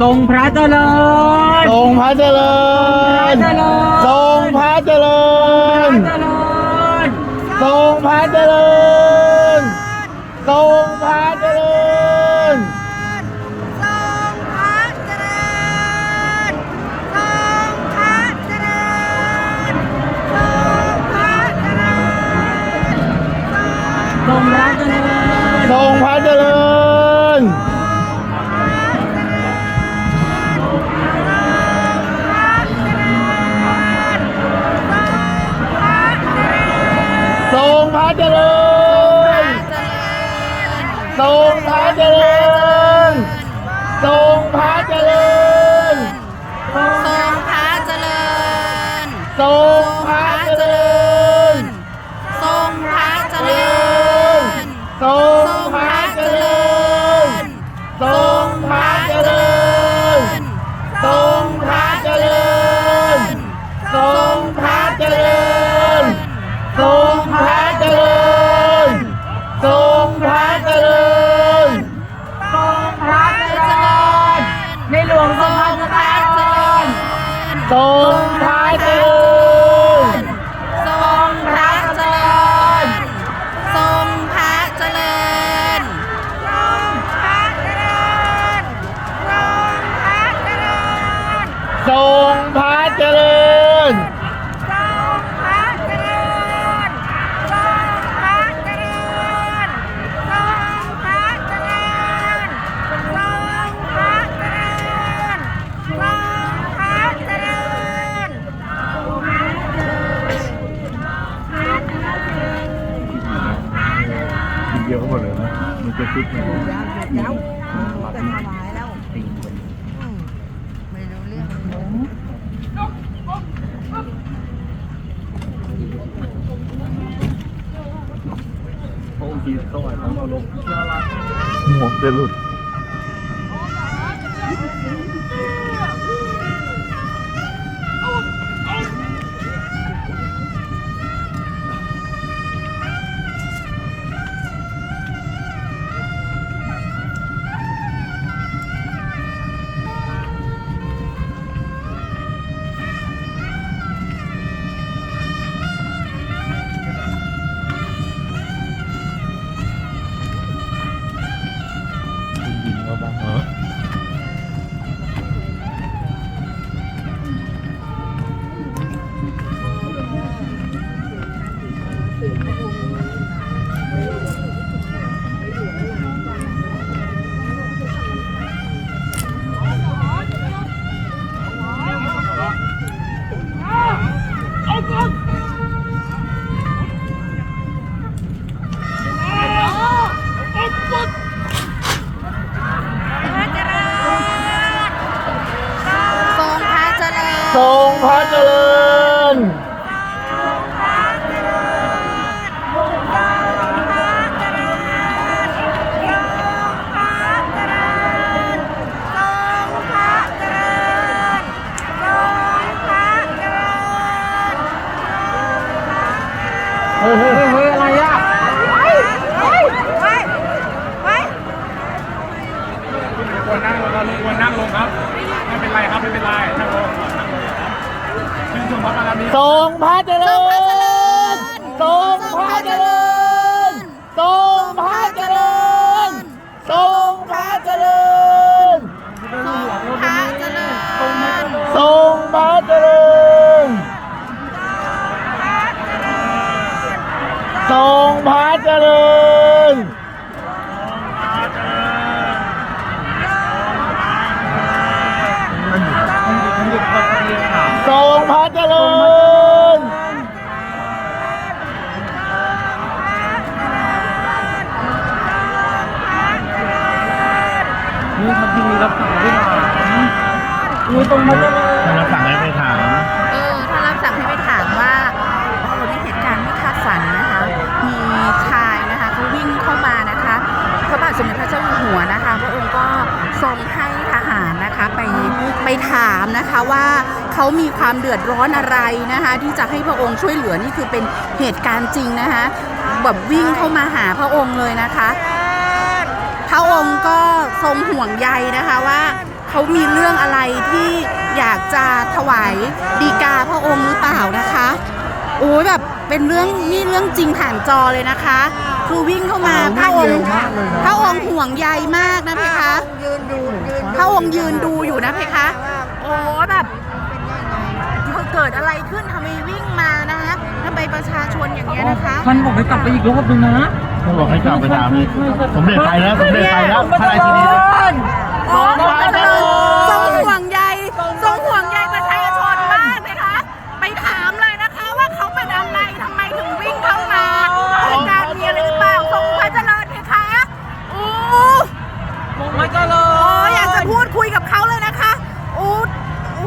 ทรงพระเจริญทรงพระเจริญทรงพระเจริญทรงพระเจริญทรงพระ พระเจริญทรงพระเจริญ ส่งท้ายปี ทีสวัสดีคาลงหมวกจะหลุด ไม่เป็นไรช่างโลกก่อนช่างโลกชื่นชมพัฒนานี้ทรงพระเจริญทรงพระเจริญทรงพระเจริญทรงพระเจริญทรงพระเจริญทรงพระเจริญทรงพระเจริญ คะว่าเขามีความเดือดร้อนอะไรนะคะ ที่จะให้พระองค์ช่วยเหลือนี่คือเป็นเหตุการณ์จริงนะคะแบบวิ่งเข้ามาหาพระองค์เลยนะคะ พระองค์ก็ทรงห่วงใยนะคะว่าเขามีเรื่องอะไรที่อยากจะถวายดีกาพระองค์หรือเปล่านะคะโอ้ยแบบเป็นเรื่องนี่เรื่องจริงผ่านจอเลยนะคะ คือวิ่งเข้ามาพระองค์พระองค์ห่วงใยมากนะเพคะพระองค์ยืนดูอยู่นะเพคะ โอ้แบบเกิดอะไรขึ้นทำไมวิ่งมานะคะทำไมประชาชนอย่างเงี้ยนะคะท่านบอกให้กลับไปอีกรอบนึงนะต้องบอกให้กลับไปถามเลยสมเด็จไปแล้วสมเด็จไปแล้วพระราชินีโอ้ทรงเ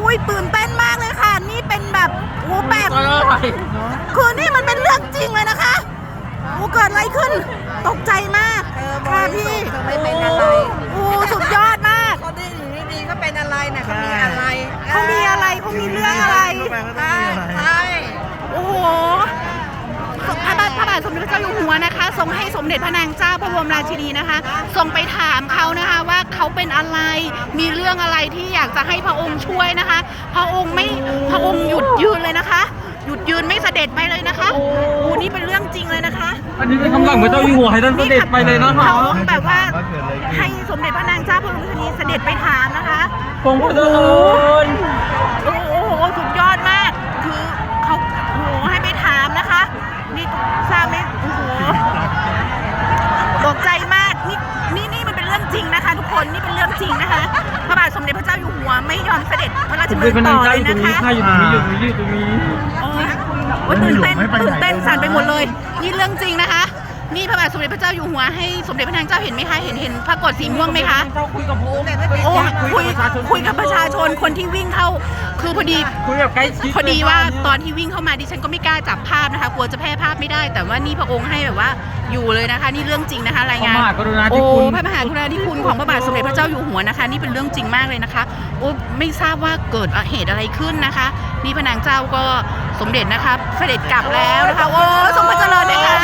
อุ้ยตื่นเต้นมากเลยค่ะ นี่เป็นแบบโอ้แบบ คือนี่มันเป็นเรื่องจริงเลยนะคะโอ้เกิดอะไรขึ้น ตกใจมากค่ะพี่ไม่เป็นอะไรโอ้สุดยอดมากเขาได้อยู่ดีๆก็เป็นอะไรนะเขามีอะไรเขามีอะไรเขามีเรื่องอะไรใช่ใช่โอ้โหพระบาทพระบาทสมเด็จพระเจ้าอยู่หัวนะคะ ทรงให้สมเด็จพระนางเจ้าพระบรมราชินีนะคะ ทรงไปถามเขานะคะว่า เขาเป็นอะไร มีเรื่องอะไรที่อยากจะให้พระองค์ช่วยนะคะ พระองค์ไม่พระองค์หยุดยืนเลยนะคะ หยุดยืนไม่เสด็จไปเลยนะคะโอ้นี่เป็นเรื่องจริงเลยนะคะ อันนี้เป็นคำสั่งพระเจ้าอยู่หัวให้ท่านเสด็จไปเลยนะคะเขาแบบว่าให้สมเด็จพระนางเจ้าพระบรมราชินีเสด็จไปถามนะคะทรงพระเจริญโอ้โหสุดย จพระราชผมดำเป็นพเนินันกต่องานเลยอยู่ตรงนะนี้คะค่ะอยู่ตรงนี้อยู่ตรงนี้อยู่ตรงนี้โอ้ยโอ้ยตื่นเต้นตื่นเต้นสั่นไปหมดเลย นี่เรื่องจริงนะคะ นี่พระบาทสมเด็จพระเจ้าอยู่หัวให้สมเด็จพระนางเจ้าเห็นไหมคะ เห็นเห็นพระกฏสีม่วงไหมคะ เจ้าคุยกับผมโอ้คุยคุยกับประชาชนคนที่วิ่งเข้า คือพอดีคุยแบบใกล้ชิดพอดีว่าตอนที่วิ่งเข้ามาดิฉันก็ไม่กล้าจับภาพนะคะ กลัวจะแพร่ภาพไม่ได้ แต่ว่านี่พระองค์ให้แบบว่าอยู่เลยนะคะ นี่เรื่องจริงนะคะ รายพระงานมหากรุณาธิโอ้คุณ พระมหากรุณาธิคุณของพระบาทสมเด็จพระเจ้าอยู่หัวนะคะ นี่เป็นเรื่องจริงมากเลยนะคะโอ้ไม่ทราบว่าเกิดเหตุอะไรขึ้นนะคะ นี่พระนางเจ้าก็สมเด็จนะคะเสด็จกลับแล้วนะคะโอ้ทรงพระเจริญนะคะ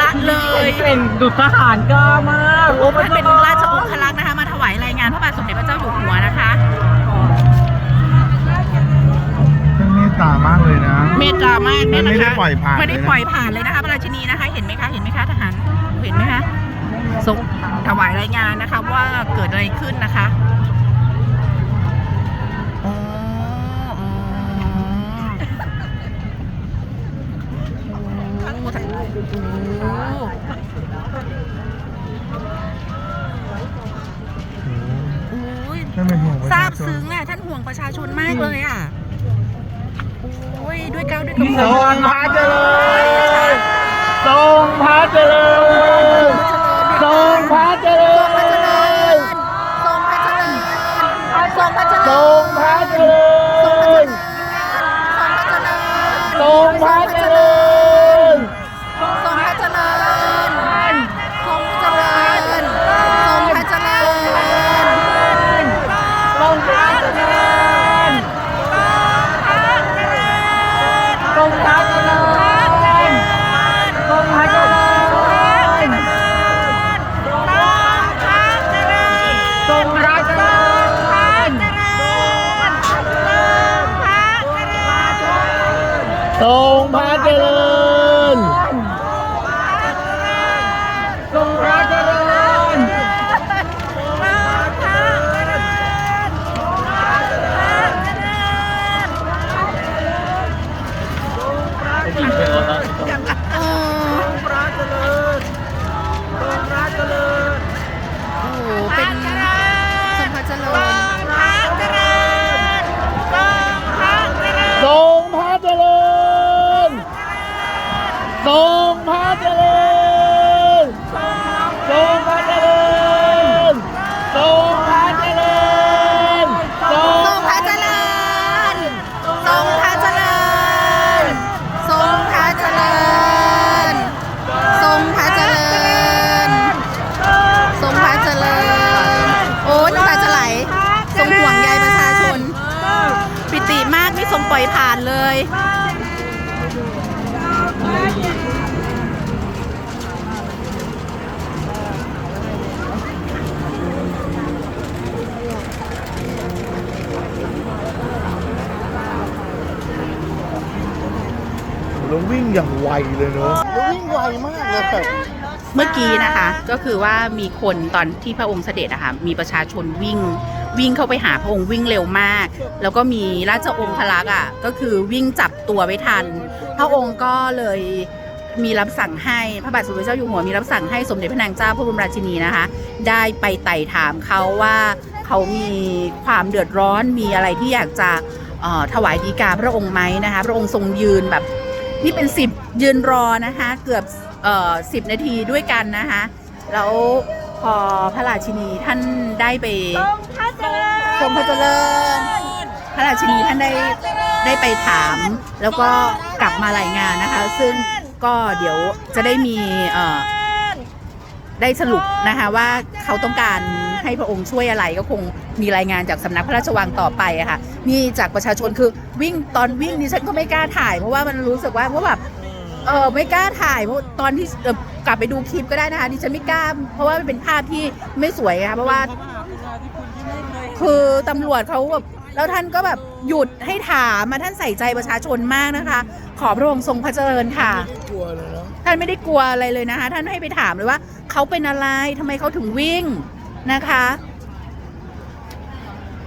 ละเลยเป็นดุจทหารกล้ามากโอ้ท่านเป็นราชองครักษ์นะคะ มาถวายรายงานพระบาทสมเด็จพระเจ้าอยู่หัวนะคะ ท่านเมตตามากเลยนะ เมตตามากเนี่ยนะคะไม่ได้ปล่อยผ่านไม่ได้เลยนะปล่อยผ่านเลยนะคะพระราชินีนะคะ เห็นไหมคะ เห็นไหมคะทหาร เห็นไหมคะทรงถวายรายงานนะคะว่าเกิดอะไรขึ้นนะคะ ท่านเป็นห่วงประซาชาบชนซึ้งอะท่านห่วงประชาชนมากเลยอะโอ้ยด้วยเกล้าวด้วยกระหทม่รอมงพระเจริญทรงพระเจริญทรงพระเจริญทรงพระเจริญทรงพระเจทริรญงพระ ทรงพระเจริญทรงพระเจริญเออ ววิ่งอย่างไวเลยเนาะแล้ววิ่งไวมากเลยแบบเมื่อกี้นะคะก็คือว่ามีคนตอนที่พระองค์เสด็จอะค่ะมีประชาชนวิ่งวิ่งเข้าไปหาพระองค์วิ่งเร็วมาก แล้วก็มีราชองครักษ์อะก็คือวิ่งจับตัวไว้ทัน พระองค์ก็เลยมีรับสั่งให้พระบาทสมเด็จเจ้าอยู่หัวมีรับสั่งให้สมเด็จพระนางเจ้าพระบรมราชินีนะคะ ได้ไปไต่ถามเขาว่าเขามีความเดือดร้อนมีอะไรที่อยากจะเอ่อถวายดีกาพระองค์ไหมนะคะ พระองค์ทรงยืนแบบ นี่เป็นสิบยืนรอนะคะ เกือบเอ่อสิบนาทีด้วยกันนะคะแล้วพอพระราชินีท่านได้ไปทรงพระเจริญ พระราชินีท่านได้ได้ไปถาม แล้วก็กลับมารายงานนะคะ ซึ่งก็เดี๋ยวจะได้มีเอ่อได้สรุปนะคะว่าเขาต้องการ ให้พระองค์ช่วยอะไรก็คงมีรายงานจากสำนักพระราชวังต่อไปอะค่ะนี่จากประชาชนคือวิ่งตอนวิ่งดิฉันก็ไม่กล้าถ่ายเพราะว่ามันรู้สึกว่าเพราะแบบเออไม่กล้าถ่ายเพราะตอนที่เอ่อกลับไปดูคลิปก็ได้นะคะดิฉันไม่กล้า เพราะว่ามันเป็นภาพที่ไม่สวยค่ะเพราะว่า คือตำรวจเขาแบบแล้วท่านก็แบบหยุดให้ถามมาท่านใส่ใจประชาชนมากนะคะ ขอพระองค์ทรงพระเจริญค่ะ กลัวเลยเนาะ ท่านไม่ได้กลัวอะไรเลยนะคะ ท่านให้ไปถามเลยว่าเขาเป็นอะไรทำไมเขาถึงวิ่ง นะคะ